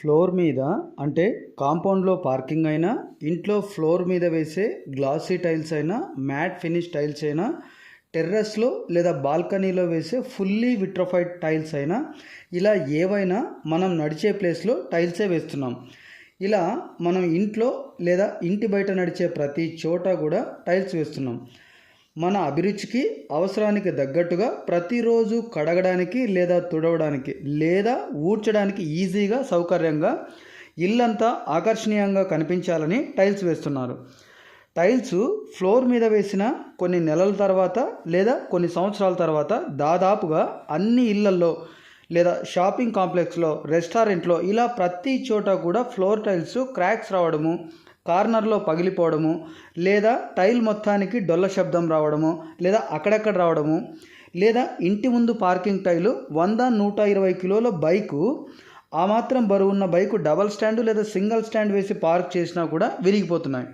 Floor మీద అంటే కాంపౌండ్లో పార్కింగ్ అయినా ఇంట్లో ఫ్లోర్ మీద వేసే గ్లాసీ టైల్స్ అయినా మ్యాట్ ఫినిష్ టైల్స్ అయినా టెర్రస్లో లేదా బాల్కనీలో వేసే ఫుల్లీ విట్రోఫైడ్ టైల్స్ అయినా ఇలా ఏవైనా మనం నడిచే ప్లేస్లో టైల్సే వేస్తున్నాం. ఇలా మనం ఇంట్లో లేదా ఇంటి బయట నడిచే ప్రతి చోట కూడా టైల్స్ వేస్తున్నాం. మన అభిరుచికి అవసరానికి తగ్గట్టుగా ప్రతిరోజు కడగడానికి లేదా తుడవడానికి లేదా ఊడ్చడానికి ఈజీగా సౌకర్యంగా ఇల్లంతా ఆకర్షణీయంగా కనిపించాలని టైల్స్ వేస్తున్నారు. టైల్స్ ఫ్లోర్ మీద వేసిన కొన్ని నెలల తర్వాత లేదా కొన్ని సంవత్సరాల తర్వాత దాదాపుగా అన్ని ఇళ్ళల్లో లేదా షాపింగ్ కాంప్లెక్స్లో రెస్టారెంట్లో ఇలా ప్రతి చోట కూడా ఫ్లోర్ టైల్స్ క్రాక్స్ రావడము కార్నర్లో పగిలిపోవడము లేదా టైల్ మొత్తానికి డొల్ల శబ్దం రావడము లేదా అక్కడక్కడ రావడము లేదా ఇంటి ముందు పార్కింగ్ టైలు వంద నూట ఇరవై కిలోల బైకు ఆ మాత్రం బరువున్న బైకు డబల్ స్టాండ్ లేదా సింగిల్ స్టాండ్ వేసి పార్క్ చేసినా కూడా విరిగిపోతున్నాయి.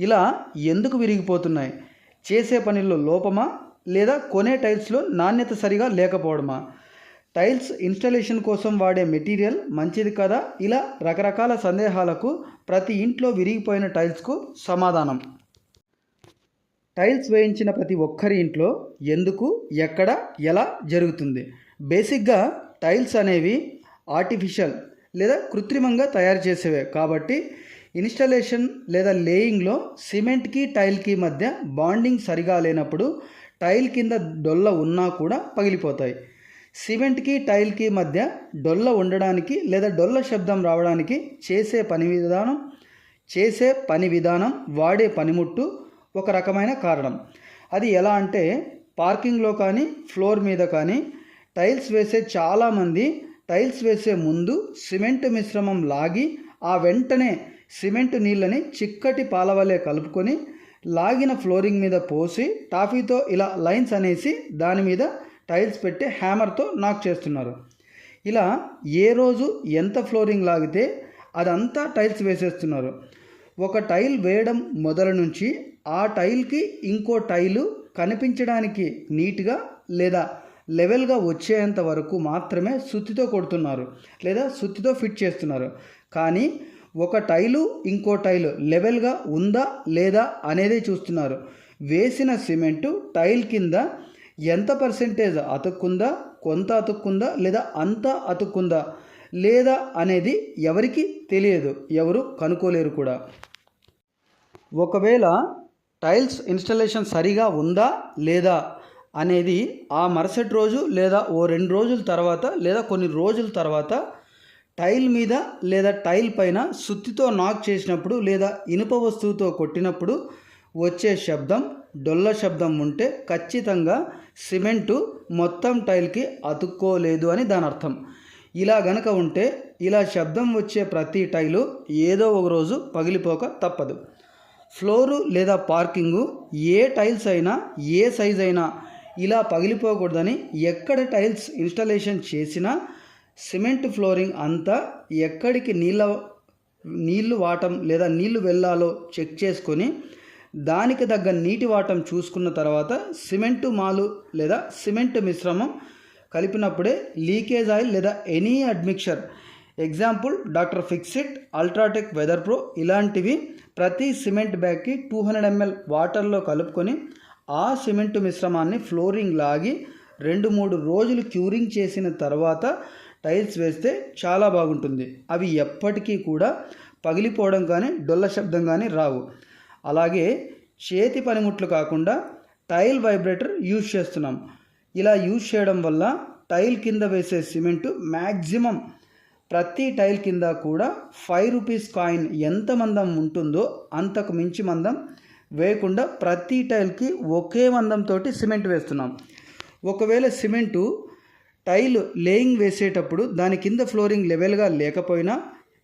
ఇలా ఎందుకు విరిగిపోతున్నాయి? చేసే పనిలో లోపమా? లేదా కొనే టైల్స్లో నాణ్యత సరిగా లేకపోవడమా? టైల్స్ ఇన్స్టలేషన్ కోసం వాడే మెటీరియల్ మంచిది కదా? ఇలా రకరకాల సందేహాలకు ప్రతి ఇంట్లో విరిగిపోయిన టైల్స్కు సమాధానం. టైల్స్ వేయించిన ప్రతి ఒక్కరి ఇంట్లో ఎందుకు ఎక్కడ ఎలా జరుగుతుంది? బేసిక్గా టైల్స్ అనేవి ఆర్టిఫిషియల్ లేదా కృత్రిమంగా తయారు చేసేవే కాబట్టి ఇన్స్టలేషన్ లేదా లేయింగ్లో సిమెంట్కి టైల్కి మధ్య బాండింగ్ సరిగా లేనప్పుడు టైల్ కింద డొల్ల ఉన్నా కూడా పగిలిపోతాయి. సిమెంట్కి టైల్కి మధ్య డొల్ల ఉండడానికి లేదా డొల్ల శబ్దం రావడానికి చేసే పని విధానం చేసే పని విధానం వాడే పనిముట్టు ఒక రకమైన కారణం. అది ఎలా అంటే పార్కింగ్లో కానీ ఫ్లోర్ మీద కానీ టైల్స్ వేసే చాలామంది టైల్స్ వేసే ముందు సిమెంట్ మిశ్రమం లాగి ఆ వెంటనే సిమెంట్ నీళ్ళని చిక్కటి పాలవలే కలుపుకొని లాగిన ఫ్లోరింగ్ మీద పోసి టాఫీతో ఇలా లైన్స్ అనేసి దాని మీద టైల్స్ పెట్టి హ్యామర్తో నాక్ చేస్తున్నారు. ఇలా ఏ రోజు ఎంత ఫ్లోరింగ్ లాగితే అదంతా టైల్స్ వేసేస్తున్నారు. ఒక టైల్ వేయడం మొదల నుంచి ఆ టైల్కి ఇంకో టైలు కనిపించడానికి నీట్గా లేదా లెవెల్గా వచ్చేంత వరకు మాత్రమే సుత్తితో కొడుతున్నారు లేదా సుత్తితో ఫిట్ చేస్తున్నారు. కానీ ఒక టైలు ఇంకో టైలు లెవెల్గా ఉందా లేదా అనేది చూస్తున్నారు. వేసిన సిమెంటు టైల్ కింద ఎంత పర్సెంటేజ్ అతుక్కుందా కొంత అతుక్కుందా లేదా అంతా అతుక్కుందా లేదా అనేది ఎవరికి తెలియదు ఎవరు కనుక్కోలేరు కూడా. ఒకవేళ టైల్స్ ఇన్స్టలేషన్ సరిగా ఉందా లేదా అనేది ఆ మరుసటి రోజు లేదా ఓ రెండు రోజుల తర్వాత లేదా కొన్ని రోజుల తర్వాత టైల్ మీద లేదా టైల్ పైన సుత్తితో నాక్ చేసినప్పుడు లేదా ఇనుప వస్తువుతో కొట్టినప్పుడు వచ్చే శబ్దం డొల్ల శబ్దం ఉంటే ఖచ్చితంగా సిమెంటు మొత్తం టైల్కి అతుక్కోలేదు అని దాని అర్థం. ఇలా గనక ఉంటే ఇలా శబ్దం వచ్చే ప్రతి టైలు ఏదో ఒక రోజు పగిలిపోక తప్పదు. ఫ్లోరు లేదా పార్కింగు ఏ టైల్స్ అయినా ఏ సైజ్ అయినా ఇలా పగిలిపోకూడదని ఎక్కడ టైల్స్ ఇన్స్టాలేషన్ చేసినా సిమెంట్ ఫ్లోరింగ్ అంతా ఎక్కడికి నీళ్ళ నీళ్ళు వాటం లేదా నీళ్ళు వెళ్ళాలో చెక్ చేసుకొని దానికి తగ్గ నీటి వాటం చూసుకున్న తర్వాత సిమెంటు మాలు లేదా సిమెంట్ మిశ్రమం కలిపినప్పుడే లీకేజ్ ఆయిల్ లేదా any admixture. Example doctor Fixit UltraTech weather pro ఇలాంటివి ప్రతి సిమెంట్ బ్యాగ్కి టూ హండ్రెడ్ ఎంఎల్ వాటర్లో కలుపుకొని ఆ సిమెంట్ మిశ్రమాన్ని ఫ్లోరింగ్ లాగి రెండు మూడు రోజులు క్యూరింగ్ చేసిన తర్వాత టైల్స్ వేస్తే చాలా బాగుంటుంది. అవి ఎప్పటికీ కూడా పగిలిపోవడం కానీ డొల్ల శబ్దం కానీ రావు. అలాగే చేతి పనిముట్లు కాకుండా టైల్ వైబ్రేటర్ యూజ్ చేస్తున్నాం. ఇలా యూజ్ చేయడం వల్ల టైల్ కింద వేసే సిమెంటు మ్యాక్సిమం ప్రతి టైల్ కింద కూడా ఫైవ్ రూపీస్ కాయిన్ ఎంత మందం ఉంటుందో అంతకు మించి మందం వేయకుండా ప్రతి టైల్కి ఒకే మందంతో సిమెంట్ వేస్తున్నాం. ఒకవేళ సిమెంటు టైల్ లేయింగ్ వేసేటప్పుడు దాని కింద ఫ్లోరింగ్ లెవెల్గా లేకపోయినా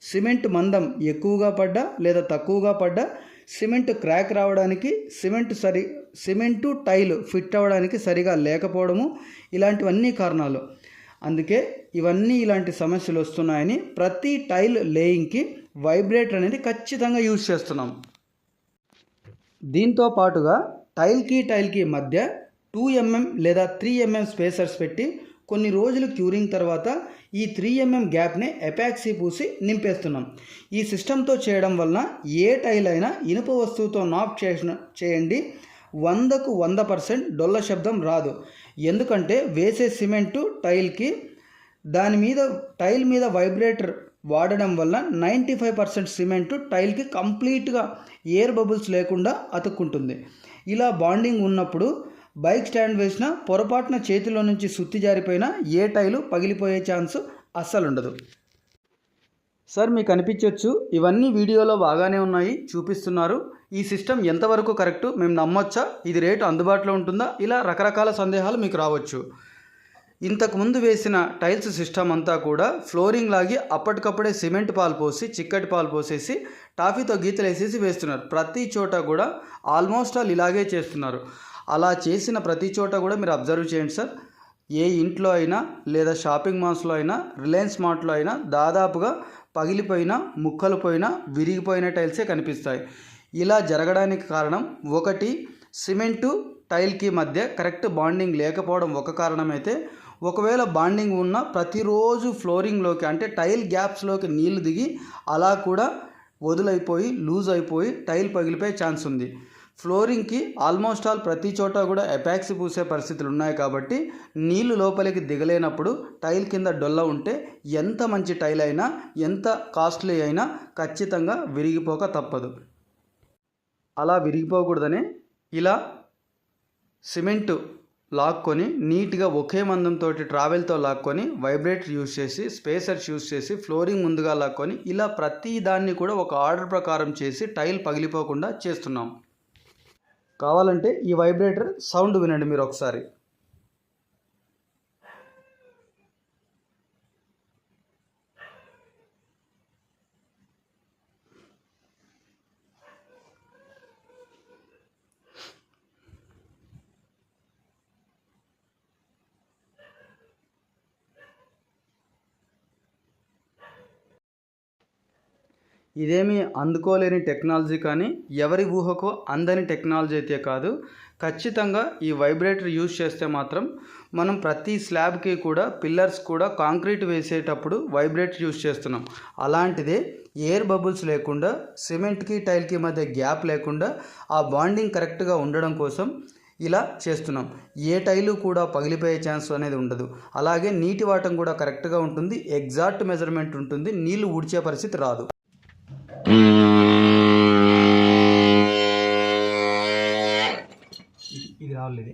సిమెంట్ మందం ఎక్కువగా పడ్డా లేదా తక్కువగా పడ్డా సిమెంట్ క్రాక్ రావడానికి సిమెంట్ సరి సిమెంటు టైల్ ఫిట్ అవ్వడానికి సరిగా లేకపోవడము ఇలాంటివన్నీ కారణాలు. అందుకే ఇవన్నీ ఇలాంటి సమస్యలు వస్తున్నాయని ప్రతి టైల్ లేయింగ్కి వైబ్రేటర్ అనేది ఖచ్చితంగా యూజ్ చేస్తున్నాం. దీంతో పాటుగా టైల్కి టైల్కి మధ్య టూ ఎంఎం లేదా త్రీ ఎంఎం స్పేసర్స్ పెట్టి కొన్ని రోజులు క్యూరింగ్ తర్వాత ఈ త్రీ ఎంఎం గ్యాప్ని ఎపాక్సీ పూసి నింపేస్తున్నాం. ఈ సిస్టంతో చేయడం వలన ఏ టైల్ అయినా ఇనుప వస్తువుతో నాప్ చేసిన చేయండి. వందకు వంద పర్సెంట్ డొల్ల శబ్దం రాదు. ఎందుకంటే వేసే సిమెంటు టైల్కి దాని మీద టైల్ మీద వైబ్రేటర్ వాడడం వల్ల నైంటీ ఫైవ్ పర్సెంట్ సిమెంటు టైల్కి కంప్లీట్గా ఎయిర్ బబుల్స్ లేకుండా అతుక్కుంటుంది. ఇలా బాండింగ్ ఉన్నప్పుడు బైక్ స్టాండ్ వేసిన పొరపాటున చేతిలో నుంచి సుత్తి జారిపోయినా ఏ టైలు పగిలిపోయే ఛాన్స్ అస్సలు ఉండదు సార్ మీకు అనిపించవచ్చు ఇవన్నీ వీడియోలో బాగానే ఉన్నాయి చూపిస్తున్నారు. ఈ సిస్టమ్ ఎంతవరకు కరెక్టు మేము నమ్మొచ్చా? ఇది రేటు అందుబాటులో ఉంటుందా? ఇలా రకరకాల సందేహాలు మీకు రావచ్చు. ఇంతకుముందు వేసిన టైల్స్ సిస్టమ్ అంతా కూడా ఫ్లోరింగ్ లాగి అప్పటికప్పుడే సిమెంట్ పాలు పోసి చిక్కటి పాలు పోసేసి టాఫీతో గీతలు వేసేసి వేస్తున్నారు. ప్రతి చోట కూడా ఆల్మోస్ట్ ఆల్ ఇలాగే చేస్తున్నారు. అలా చేసిన ప్రతి చోట కూడా మీరు అబ్జర్వ్ చేయండి సార్. ఏ ఇంట్లో అయినా లేదా షాపింగ్ మాల్స్లో అయినా రిలయన్స్ మార్ట్లో అయినా దాదాపుగా పగిలిపోయిన ముక్కలు పోయిన విరిగిపోయిన టైల్సే కనిపిస్తాయి. ఇలా జరగడానికి కారణం ఒకటి సిమెంటు టైల్కి మధ్య కరెక్ట్ బాండింగ్ లేకపోవడం ఒక కారణమైతే ఒకవేళ బాండింగ్ ఉన్న ప్రతిరోజు ఫ్లోరింగ్లోకి అంటే టైల్ గ్యాప్స్లోకి నీళ్ళు దిగి అలా కూడా వదులైపోయి లూజ్ అయిపోయి టైల్ పగిలిపోయే ఛాన్స్ ఉంది. ఫ్లోరింగ్కి ఆల్మోస్ట్ ఆల్ ప్రతి చోట కూడా ఎపాక్సీ పూసే పరిస్థితులు ఉన్నాయి కాబట్టి నీళ్ళు లోపలికి దిగలేనప్పుడు టైల్ కింద డొల్ల ఉంటే ఎంత మంచి టైల్ అయినా ఎంత కాస్ట్లీ అయినా ఖచ్చితంగా విరిగిపోక తప్పదు. అలా విరిగిపోకూడదని ఇలా సిమెంటు లాక్కొని నీట్గా ఒకే మందంతో ట్రావెల్తో లాక్కొని వైబ్రేటర్ యూస్ చేసి స్పేసర్స్ యూస్ చేసి ఫ్లోరింగ్ ముందుగా లాక్కొని ఇలా ప్రతి దాన్ని కూడా ఒక ఆర్డర్ ప్రకారం చేసి టైల్ పగిలిపోకుండా చేస్తున్నాం. కావాలంటే ఈ వైబ్రేటర్ సౌండ్ వినండి మీరు ఒకసారి. ఇదేమీ అందుకోలేని టెక్నాలజీ కానీ ఎవరి ఊహకు అందని టెక్నాలజీ అయితే కాదు. ఖచ్చితంగా ఈ వైబ్రేటర్ యూజ్ చేస్తే మాత్రం మనం ప్రతి స్లాబ్కి కూడా పిల్లర్స్ కూడా కాంక్రీట్ వేసేటప్పుడు వైబ్రేటర్ యూజ్ చేస్తున్నాం. అలాంటిదే ఎయిర్ బబుల్స్ లేకుండా సిమెంట్కి టైల్కి మధ్య గ్యాప్ లేకుండా ఆ బాండింగ్ కరెక్ట్గా ఉండడం కోసం ఇలా చేస్తున్నాం. ఏ టైలు కూడా పగిలిపోయే ఛాన్స్ అనేది ఉండదు. అలాగే నీటి వాటం కూడా కరెక్ట్గా ఉంటుంది. ఎగ్జాక్ట్ మెజర్మెంట్ ఉంటుంది. నీళ్ళు ఊడ్చే పరిస్థితి రాదు. ఇది రావాలి